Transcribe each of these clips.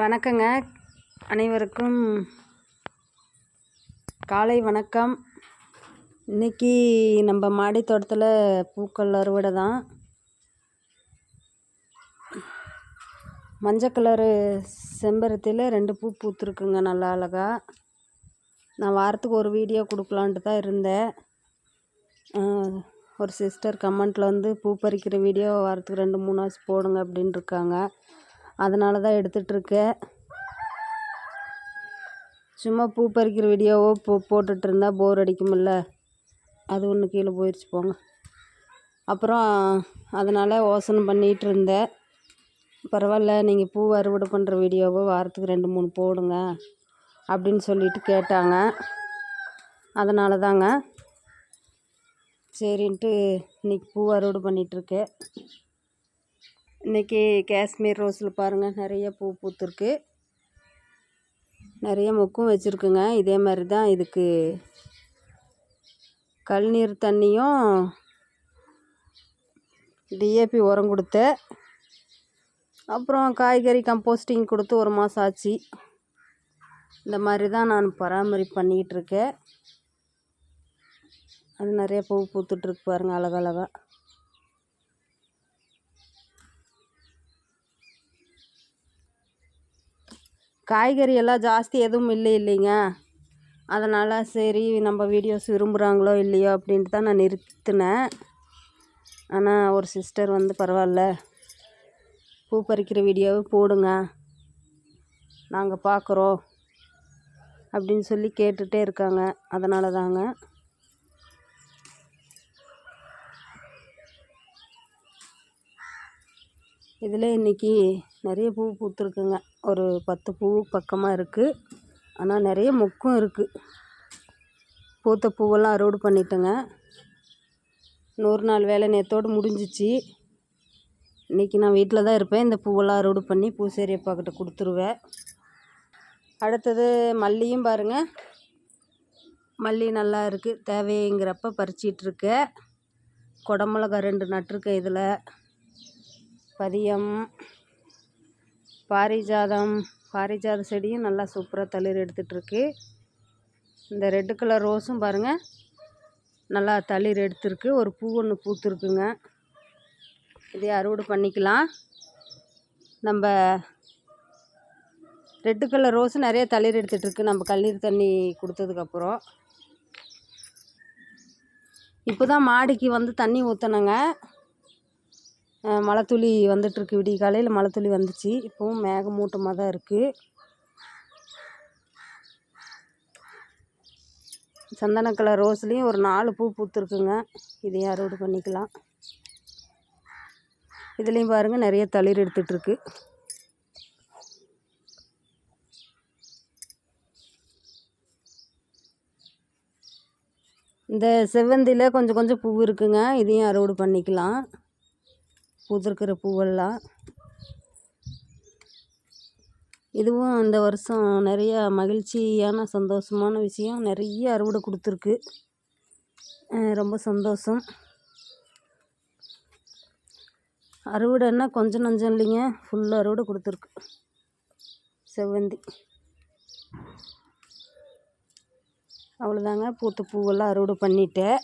வணக்கங்க. அனைவருக்கும் காலை வணக்கம். இன்னைக்கு நம்ம மாடி தோட்டத்தில் பூக்கள் அறுவடை தான். மஞ்சள் கலரு செம்பருத்தியில் ரெண்டு பூ பூத்துருக்குங்க நல்லா அழகாக நான் வாரத்துக்கு ஒரு வீடியோ கொடுக்கலான்ட்டு தான் இருந்தேன். ஒரு சிஸ்டர் கமெண்ட்டில் வந்து பூ பறிக்கிற வீடியோ வாரத்துக்கு ரெண்டு மூணு வாசி போடுங்க அப்படின்னு இருக்காங்க. அதனால தான் எடுத்துகிட்ருக்கேன் சும்மா பூ பறிக்கிற வீடியோவோ போ போட்டுட்ருந்தா போர் அடிக்குமில்ல அது ஒன்று கீழே போயிடுச்சு போங்க. அப்புறம் அதனால் யோசனை பண்ணிகிட்டு இருந்தேன் பரவாயில்ல நீங்கள் பூ அறுவடை பண்ணுற வீடியோவை வாரத்துக்கு ரெண்டு மூணு போடுங்க அப்படின்னு சொல்லிட்டு கேட்டாங்க. அதனால தாங்க சரின்ட்டு இன்னைக்கு பூ அறுவடை பண்ணிகிட்ருக்கேன் இன்றைக்கி காஷ்மீர் ரோஸில் பாருங்கள் நிறைய பூ பூத்துருக்கு. நிறைய மொக்கும் வச்சுருக்குங்க. இதே மாதிரி தான் இதுக்கு கழுநீர் தண்ணியும் டிஏபி உரம் கொடுத்தேன் அப்புறம் காய்கறி கம்போஸ்டிங் கொடுத்து ஒரு மாதம் ஆச்சு. இந்த மாதிரி தான் நான் பராமரிப்பு பண்ணிக்கிட்டு இருக்கேன். அது நிறைய பூ பூத்துட்ருக்கு பாருங்கள் அழகழகா. காய்கறி எல்லாம் ஜாஸ்தி எதுவும் இல்லை இல்லைங்க. அதனால் சரி நம்ம வீடியோஸ் விரும்புகிறாங்களோ இல்லையோ அப்படின்ட்டு தான் நான் நிறுத்தினேன். ஆனால் ஒரு சிஸ்டர் வந்து பரவாயில்ல பூ பறிக்கிற வீடியோவை போடுங்க. நாங்கள் பார்க்குறோம் அப்படின்னு சொல்லி கேட்டுகிட்டே இருக்காங்க. அதனால தாங்க இதில் இன்றைக்கி நிறைய பூ பூத்துருக்குங்க. ஒரு பத்து பூ பக்கமாக இருக்குது ஆனால் நிறைய மொக்கும் இருக்குது பூத்த பூவெல்லாம் அறுவடை பண்ணிட்டேங்க. நூறு நாள் வேலை நேற்றோடு முடிஞ்சிச்சு. இன்றைக்கி நான் வீட்டில் தான் இருப்பேன். இந்த பூவெல்லாம் அறுவடை பண்ணி பூசேரி அப்பாக்கிட்ட கொடுத்துருவேன். அடுத்தது மல்லியும் பாருங்கள் மல்லி நல்லா இருக்குது தேவைங்கிறப்ப பறிச்சிட்ருக்கேன் குடமிளகா ரெண்டு நட்டிருக்கேன் இதில். பதியம் பாரிஜாதம். பாரிஜாத செடியும் நல்லா சூப்பராக தளிர் எடுத்துகிட்ருக்கு இந்த ரெட்டு கலர் ரோஸும் பாருங்கள் நல்லா தளிர் எடுத்துருக்கு. ஒரு பூ ஒன்று பூத்துருக்குங்க. இதே அறுவடை பண்ணிக்கலாம். நம்ம ரெட்டு கலர் ரோஸு நிறைய தளிர் எடுத்துகிட்ருக்கு நம்ம கல்லீர் தண்ணி கொடுத்ததுக்கப்புறம். இப்போ தான் மாடிக்கு வந்து தண்ணி ஊற்றணுங்க மழைத்துளி வந்துட்டுருக்கு விடிய காலையில் மழைத்துளி வந்துச்சு. இப்போவும் மேகமூட்டமாக தான் இருக்குது சந்தன கலர் ரோஸ்லேயும் ஒரு நாலு பூ பூத்துருக்குங்க. இதையும் அறுவடை பண்ணிக்கலாம். இதுலேயும் பாருங்கள் நிறைய தளிர் எடுத்துகிட்ருக்கு இந்த செவ்வந்தியில் கொஞ்சம் கொஞ்சம் பூ இருக்குங்க. இதையும் அறுவடை பண்ணிக்கலாம். பூத்திருக்கிற பூவெல்லாம். இதுவும் இந்த வருஷம் நிறைய மகிழ்ச்சியான சந்தோஷமான விஷயம். நிறைய அறுவடை கொடுத்துருக்கு. ரொம்ப சந்தோஷம். அறுவடைன்னா கொஞ்சம் நஞ்சம் இல்லைங்க. ஃபுல் அறுவடை கொடுத்துருக்கு. செவ்வந்தி. அவ்வளோதாங்க. பூத்த பூவெல்லாம் அறுவடை பண்ணிட்டேன்.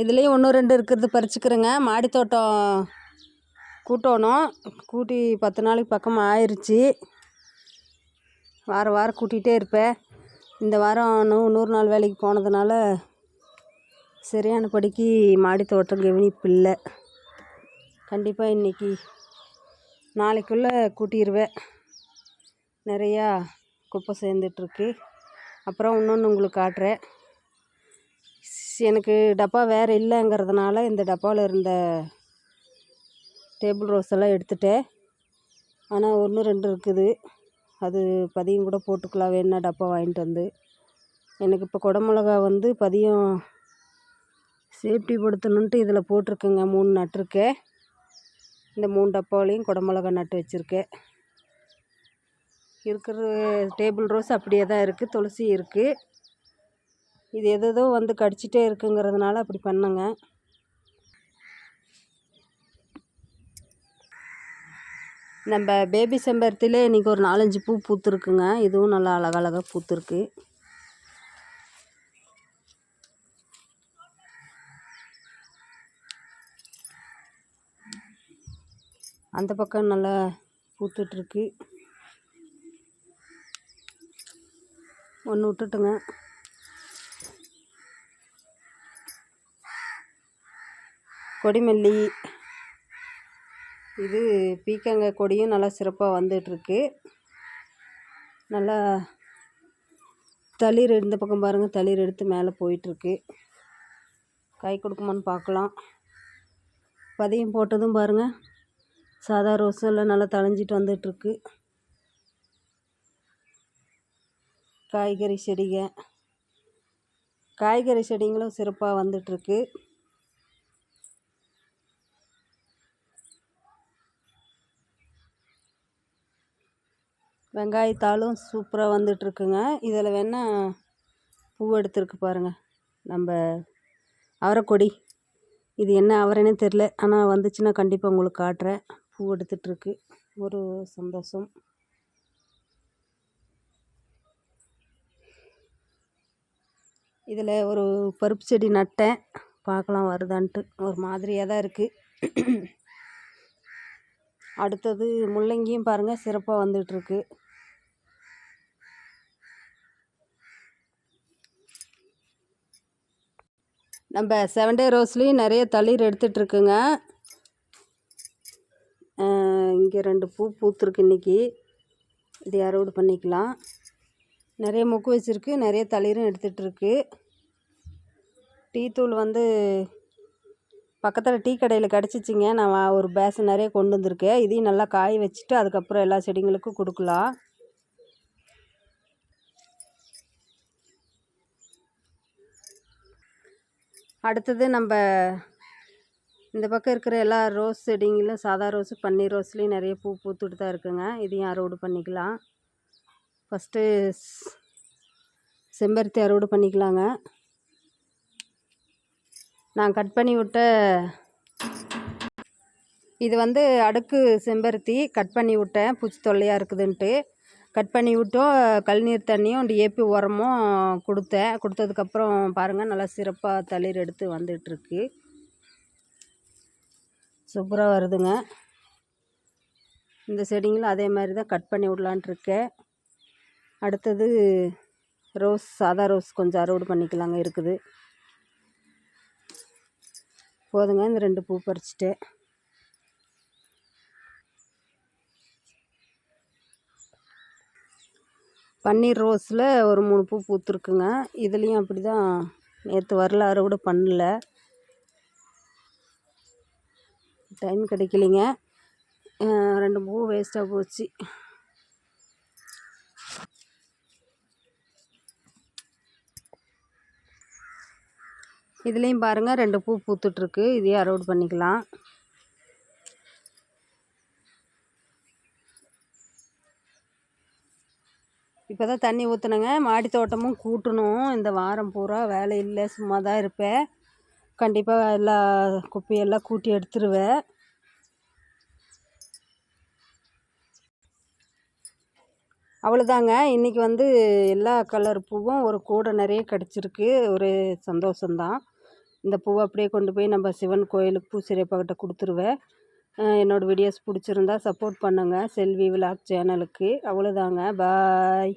இதுலேயும் ஒன்று ரெண்டு இருக்கிறது பறிச்சுக்கிறேங்க. மாடி தோட்டம் கூட்டணும். கூட்டி பத்து நாளைக்கு பக்கமாக ஆயிடுச்சு வாரம் வாரம் கூட்டிகிட்டே இருப்பேன். இந்த வாரம் நூ நூறு நாள் வேலைக்கு போனதுனால சரியான படிக்கு மாடி தோட்டம் கவனிப்பு இல்லை. கண்டிப்பாக இன்றைக்கி நாளைக்குள்ளே கூட்டிடுவேன் நிறையா குப்பை சேர்ந்துட்ருக்கு அப்புறம் இன்னொன்று உங்களுக்கு காட்டுறேன். எனக்கு டப்பா வேறு இல்லைங்கிறதுனால இந்த டப்பாவில் இருந்த டேபிள் ரோஸ் எல்லாம் எடுத்துட்டேன். ஆனால் ஒன்று ரெண்டு இருக்குது. அது பதியம் கூட போட்டுக்கலாம். வேணா டப்பா வாங்கிட்டு வந்து. எனக்கு இப்போ குடமிளகா வந்து பதியம் சேஃப்டி படுத்தணுன்ட்டு இதில் போட்டிருக்கேங்க. மூணு நட்டிருக்கேன் இந்த மூணு டப்பாவிலையும் குடமிளகா நட்டு வச்சுருக்கேன். இருக்கிற டேபிள் ரோஸ் அப்படியே தான் இருக்குது துளசி இருக்குது இது எதோ வந்து கடிச்சிட்டே இருக்குங்கிறதுனால அப்படி பண்ணேங்க. நம்ம பேபி செம்பருத்திலே இன்றைக்கி ஒரு நாலஞ்சு பூ பூத்துருக்குங்க. இதுவும் நல்லா அழகழகாக பூத்துருக்கு. அந்த பக்கம் நல்லா பூத்துட்ருக்கு. ஒன்று விட்டுட்டுங்க. கொடிமல்லி. இது பீக்கங்காய் கொடியும் நல்லா சிறப்பாக வந்துட்டுருக்கு. நல்லா தளிர் இந்த பக்கம் பாருங்கள் தளிர் எடுத்து மேலே போயிட்டுருக்கு. காய் கொடுக்குமான்னு பார்க்கலாம். பதியம் போட்டதும் பாருங்கள் சாதா ரோஸும் எல்லாம் நல்லா தழைஞ்சிட்டு வந்துட்டுருக்கு. காய்கறி செடிங்க. காய்கறி செடிங்களும் சிறப்பாக வந்துட்டுருக்கு. வெங்காயத்தாளும் சூப்பராக வந்துட்டுருக்குங்க. இதில் வேணால் பூ எடுத்துருக்கு பாருங்கள் நம்ம அவரைக்கொடி. இது என்ன அவரைனே தெரில ஆனால் வந்துச்சுன்னா கண்டிப்பாக உங்களுக்கு காட்டுறேன். பூ எடுத்துகிட்ருக்கு ஒரு சந்தோஷம். இதில் ஒரு பருப்பு செடி நட்டேன். பார்க்கலாம் வருதான்ட்டு. ஒரு மாதிரியாக தான் இருக்குது அடுத்தது முள்ளங்கியும் பாருங்கள் சிறப்பாக வந்துட்டுருக்கு. நம்ம செவன் டே ரோஸ்லேயும் நிறைய தளிர் எடுத்துகிட்ருக்குங்க இங்கே ரெண்டு பூ பூத்துருக்கு இன்றைக்கி இது அறுவடை பண்ணிக்கலாம். நிறைய மொக்கு வச்சுருக்கு நிறைய தளிரும் எடுத்துகிட்ருக்கு டீ தூள் வந்து பக்கத்தில் டீ கடையில் கிடச்சிச்சிங்க. நான் ஒரு பேசன் நிறைய கொண்டு வந்திருக்கேன். இதையும் நல்லா காய வச்சுட்டு அதுக்கப்புறம் எல்லா செடிங்களுக்கும் கொடுக்கலாம். அடுத்தது நம்ம இந்த பக்கம் இருக்கிற எல்லா ரோஸ் செடிங்களும் சாதா ரோஸு பன்னீர் ரோஸ்லேயும் நிறைய பூ பூத்துட்டு தான் இருக்குங்க. இதையும் அறுவடை பண்ணிக்கலாம். ஃபஸ்ட்டு செம்பருத்தி அறுவடை பண்ணிக்கலாங்க. நான் கட் பண்ணி விட்ட இது வந்து அடுக்கு செம்பருத்தி கட் பண்ணி விட்டேன். பூச்சி தொல்லையாக இருக்குதுன்ட்டு. கட் பண்ணி விட்டோம். கழுநீர் தண்ணியும் டிஏபி உரமும் கொடுத்தேன். கொடுத்ததுக்கப்புறம் பாருங்கள் நல்லா சிறப்பாக தளிர் எடுத்து வந்துட்டுருக்கு. சூப்பராக வருதுங்க. இந்த செடிங்களும் அதே மாதிரி தான் கட் பண்ணி விடலான்ட்ருக்கேன் அடுத்தது ரோஸ் சாதா ரோஸ் கொஞ்சம் அறுவடை பண்ணிக்கலாங்க இருக்குது. போதுங்க இந்த ரெண்டு பூ பறிச்சிட்டு. பன்னீர் ரோஸில் ஒரு மூணு பூ பூத்துருக்குங்க. இதுலேயும் அப்படி தான் நேற்று வரல அறுவடை பண்ணல. டைம் கிடைக்கலிங்க. ரெண்டு பூ வேஸ்ட்டாக போச்சு. இதுலேயும் பாருங்கள் ரெண்டு பூ பூத்துட்ருக்கு இதையும் அறுவடை பண்ணிக்கலாம். இப்போ தான் தண்ணி ஊற்றுனேங்க மாடி தோட்டமும் கூட்டணும். இந்த வாரம் பூரா வேலை இல்லை சும்மா தான் இருப்பேன். கண்டிப்பாக எல்லா குப்பையெல்லாம் கூட்டி எடுத்துருவேன். அவ்வளோதாங்க இன்றைக்கி வந்து எல்லா கலர் பூவும் ஒரு கூடை நிறைய கிடச்சிருக்கு. ஒரு சந்தோஷந்தான் இந்த பூவை அப்படியே கொண்டு போய் நம்ம சிவன் கோயிலுக்கு பூசிரியப்பாக்கிட்ட கொடுத்துருவேன். என்னோடய வீடியோஸ் பிடிச்சிருந்தா சப்போர்ட் பண்ணுங்கள் செல்வி விலாக் சேனலுக்கு அவ்வளோதாங்க பாய்